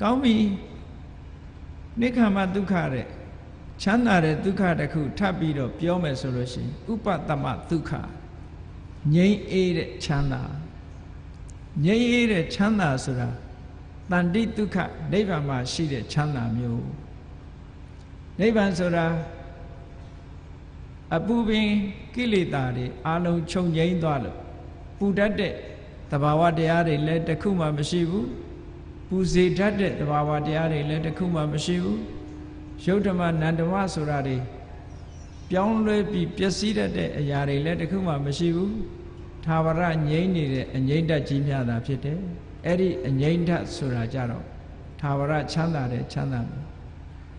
ကောင်းပြီနိခမဒုက္ခတဲ့ချမ်းသာတဲ့ဒုက္ခတစ်ခုထပ်ပြီးတော့ပြောမယ်ဆိုလို့ရှိရင်ဥပတမဒုက္ခငြိမ်းအေးတဲ့ချမ်းသာငြိမ်းအေးတဲ့ချမ်းသာဆိုတာတန်တိဒုက္ခနိဗ္ဗာန်မှာရှိတဲ့ချမ်းသာမျိုးနိဗ္ဗာန်ဆိုတာအပူပင်ကိလေသာတွေအလုံးခြုံငိမ့်သွားလို့ပူတတ်တဲ့သဘာဝတရားတွေလည်းတစ်ခုမှမရှိဘူး ပူစေတတ်တဲ့သဘာဝတရားတွေလည်းတစ်ခုမှမရှိဘူးရုပ်ဓမ္မနန္ဓမဆိုတာတွေပြောင်းလဲပြီးပျက်စီးတတ်တဲ့အရာတွေလည်းတစ်ခုမှမရှိဘူးသာဝရငြိမ့်နေတဲ့အငြိမ့်တတ်ကြီးများတာဖြစ်တယ်အဲ့ဒီအငြိမ့်တတ်ဆိုတာကြတော့သာဝရချမ်းသာတဲ့ချမ်းသာမှာ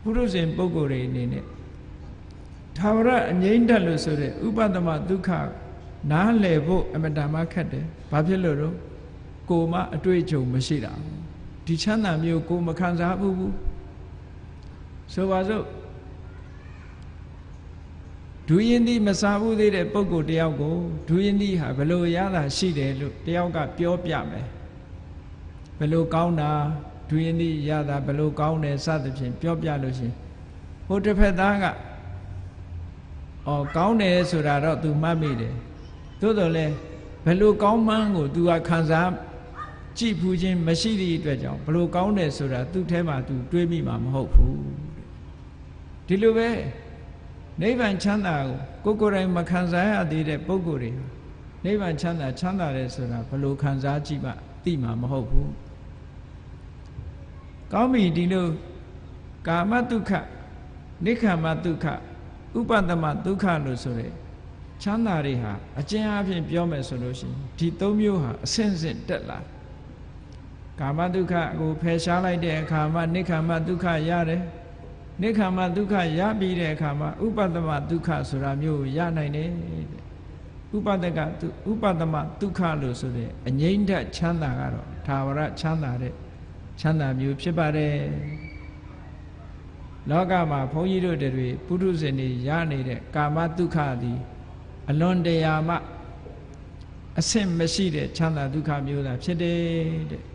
ပုရုဇဉ်ပုဂ္ဂိုလ်တွေအနေနဲ့သာဝရအငြိမ့်တတ်လို့ဆိုတဲ့ဥပဒမဒုက္ခနားလည်ဖို့အမတန်မှခက်တယ်ဘာဖြစ်လို့တော့ကိုမအတွေ့အကြုံမရှိတာ ဒီချမ်းသာမျိုးကိုမခံစားဘူးဘူးဆိုပါစို့ဒူရင်ဒီမစားဘူးသေးတဲ့ပုံကိုတယောက်ကိုဒူရင်ဒီဟာဘလို့ရတာရှိတယ်လို့တယောက်ကပြောပြမယ်ဘလို့ကောင်းတာဒူရင်ဒီရတာဘလို့ကောင်းတယ်စသဖြင့်ပြောပြလို့ရှိရင်ဟိုတစ်ဖက်သားကအော်ကောင်းတယ်ဆိုတာတော့ तू မှတ်မိတယ်သို့တော်လဲဘလို့ကောင်းမှန်းကို तू ကခံစား ကြည့်ဖူးခြင်းမရှိသည့်အတွက်ကြောင့်ဘလို့ကောင်းတယ်ဆိုတာသူ့ထဲမှာ तू တွေးမိမှာမဟုတ်ဘူးဒီလိုပဲနိဗ္ဗာန်ချမ်းသာကိုကိုကိုယ်တိုင်မခံစားရသေးတဲ့ပုဂ္ဂိုလ်တွေနိဗ္ဗာန်ချမ်းသာချမ်းသာတယ်ဆိုတာဘလို့ခံစားကြည့်မှသိမှာမဟုတ်ဘူးကောင်းပြီဒီလိုကာမတုခနိခမတုခဥပဒမဒုက္ခလို့ဆိုရဲချမ်းသာတွေဟာအကျဉ်းအဖြစ်ပြောမယ်ဆိုလို့ရှိရင်ဒီသုံးမျိုးဟာအဆင့်ဆင့်တက်လာ ကာမဒုက္ခကိုဖယ်ရှားလိုက်တဲ့အခါမှာနိခမဒုက္ခရတယ်နိခမဒုက္ခရပြီးတဲ့အခါမှာဥပဒမဒုက္ခဆိုတာမျိုးရနိုင်တယ်ဥပဒကဥပဒမဒုက္ခလို့ဆိုတဲ့အငြိမ့်တဲ့ချမ်းသာကတော့သာဝရချမ်းသာတဲ့ချမ်းသာမျိုးဖြစ်ပါတယ်လောကမှာဘုန်းကြီးတို့တွေပုထုဇဉ်တွေရနေတဲ့ကာမဒုက္ခသည်အလွန်တရာမှအဆင့်မရှိတဲ့ချမ်းသာဒုက္ခမျိုးသာဖြစ်တယ်တဲ့